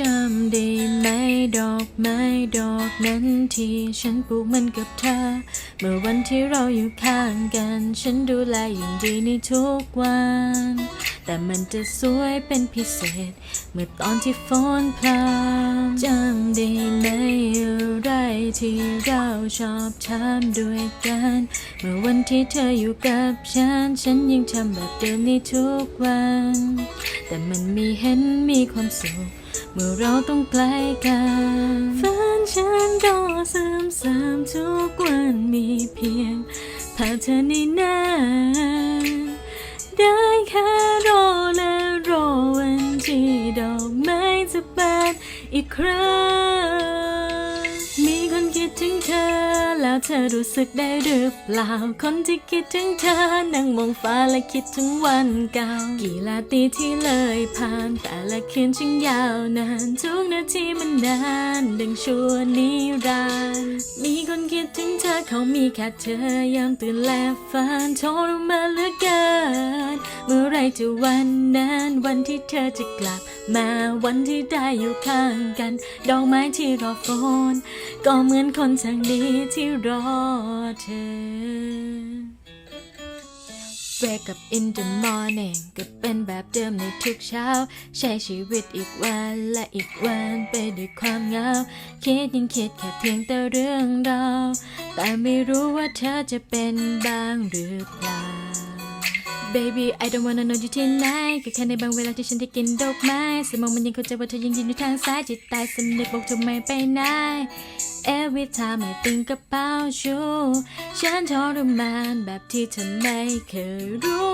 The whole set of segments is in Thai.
จำได้ไหมดอกไม้ดอกนั้นที่ฉันปลูกมันกับเธอ เมื่อวันที่เราอยู่ข้างกัน ฉันดูแลอย่างดีในทุกวัน แต่มันจะสวยเป็นพิเศษ เมื่อตอนที่ฝนพรำจำได้ไหมอะไรที่เราชอบทำด้วยกัน เมื่อวันที่เธออยู่กับฉัน ฉันยังทำแบบเดิมในทุกวัน แต่มันมีเห็นมีความสุข เมื่อเราต้องไกลกันฝันฉันก็ซ้ำๆทุกวันมีเพียงภาพเธอในนั้นได้แค่รอและรอวันที่ดอกไม้จะบานอีกครั้ง แล้วเธอรู้สึกได้หรือเปล่า คนที่คิดถึงเธอ นั่งมองฟ้าและคิดถึงวันเก่า กี่ลาตีที่เลยผ่าน แต่ละคืนช่างยาวนาน ทุกนาทีมันนาน ดังชั่วนิรันดร์มีคนคิดถึงเธอเขามีแค่เธอยามตื่นและฝันทรมาเหลือเกิน เมื่อไรจะวันนั้น วันที่เธอจะกลับมาวันที่ได้อยู่ข้างกัน ดอกไม้ที่รอฝนก็เหมือนคนทางดีที่รอเธอ Wake up in the morning ก็เป็นแบบเดิมในทุกเช้า ใช้ชีวิตอีกวันและอีกวันไปด้วยความเหงา คิดยังคิดแค่เพียงแต่เรื่องเรา แต่ไม่รู้ว่าเธอจะเป็นบ้างหรือเปล่า Baby I don't wanna know you tonight ก็แค่ในบางเวลาที่ฉันได้กินดอกไม้สมองมันยังเข้าใจว่าเธอยังยืนอยู่ทางซ้ายจิตใต้สำนึกบอกเธอไม่ไปไหน Every time I think about you ฉันทรมานแบบที่เธอไม่เคยรู้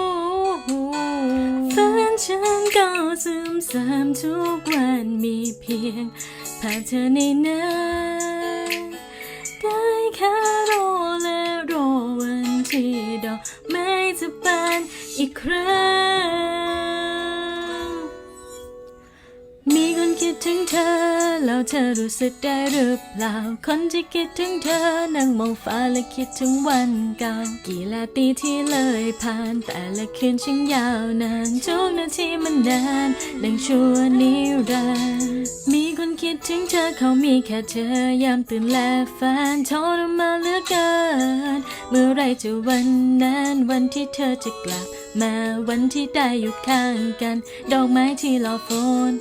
ฝันฉันก็ซึมซ้ำทุกวันมีเพียงภาพเธอในนั้นได้แค่รอและรอวันที่ดอกไม อีกครั้ง มีคนคิดถึงเธอ แล้วเธอรู้สึกได้หรือเปล่า คนที่คิดถึงเธอ นั่งมองฟ้าและคิดถึงวันเก่า กี่ลาตีที่เลยผ่าน แต่ละคืนช่างยาวนาน ทุกนาทีมันนาน ดังชั่วนิรันดร์มีคนคิดถึงเธอเขามีแค่เธอยามตื่นและฝันทรมานเหลือเกิน เมื่อไรจะวันนั้นวันที่เธอจะกลับ มาวันที่ได้อยู่ข้างกัน ดอกไม้ที่รอฝน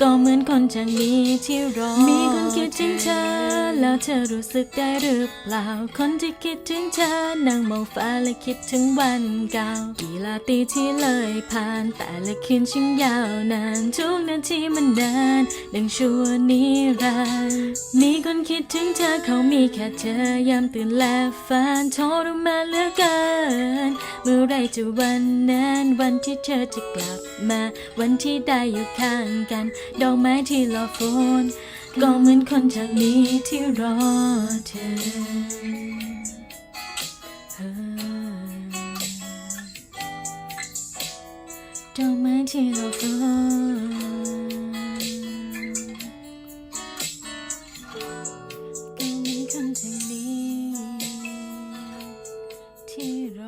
ก็เหมือนคนจางนี้ที่รอมีคนคิดถึงเธอ แล้วเธอรู้สึกได้หรือเปล่า คนที่คิดถึงเธอนั่งมองฟ้าและคิดถึงวันเก่ากี่ลาตีที่เลยผ่าน แต่ละคืนช่างยาวนานทุกนาทีมันนานดังชั่วนิรันดร์มีคนคิดถึงเธอเขามีแค่เธอยามตื่นและฝันทรมานเหลือเกิน เมื่อไรจะวันนั้นวันที่เธอจะกลับมา วันที่ได้อยู่ข้างกัน ดอกไม้ที่รอฝน ก็เหมือนคนทางนี้ที่รอเธอดอกไม้ที่เราเฝ้าก็มีคนทางนี้ที่รอ